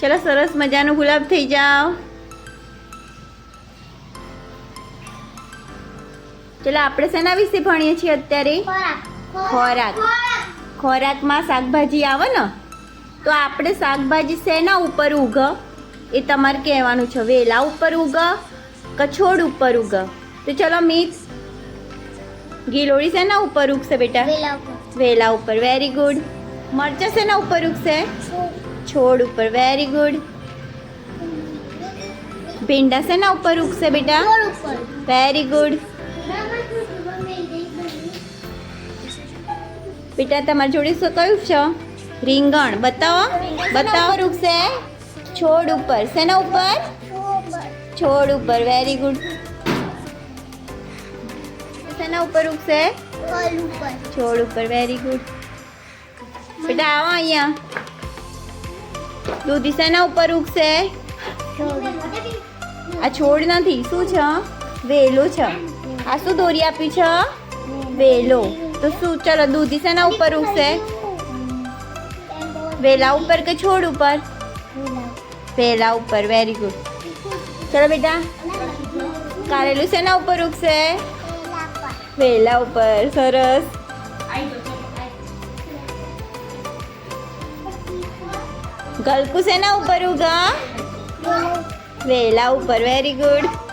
ચલો સરસ મજાનું ગુલાબ થઈ જાઓ. ચલો આપણે શેના વિશે ભણીએ છીએ અત્યારે? ખોરાક. ખોરાકમાં શાકભાજી આવે ને તો આપણે શાકભાજી શેના ઉપર ઉગ? એ તમારે કહેવાનું છે. વેલા ઉપર ઉગ કછોડ ઉપર ઉગ. તો ચલો મિક્સ. ગીલોળી શેના ઉપર ઉગશે બેટા? વેલા ઉપર. વેરી ગુડ મરચા શેના ઉપર ઉગશે? છોડ ઉપર વેરી ગુડ ભીંડા શેના ઉપર ઉગશે બેટા વેરી ગુડ બેટા તમારી જોડે શું કયું છે? રીંગણ. બતાવો. બતાવો. ઉગશે છોડ ઉપર. શેના ઉપર? છોડ ઉપર. વેરી ગુડ શેના ઉપર ઉગશે છોડ ઉપર. વેરી ગુડ બેટા આવો અહીંયા. દૂધી શેના ઉપર ઉગશે? આ છોડ નથી, શું છે? વેલો છે. આ શું દોરી આપી છે? વેલો. તો શું, ચલો, દૂધી શેના ઉપર ઉગશે? વેલા ઉપર કે છોડ ઉપર? વેલા ઉપર વેરી ગુડ ચલો, બેટા. કારેલું શેના ઉપર ઉગશે? વેલા ઉપર, સરસ. ગલકુ શેના ઉપર ઉગા? વેલા ઉપર વેરી ગુડ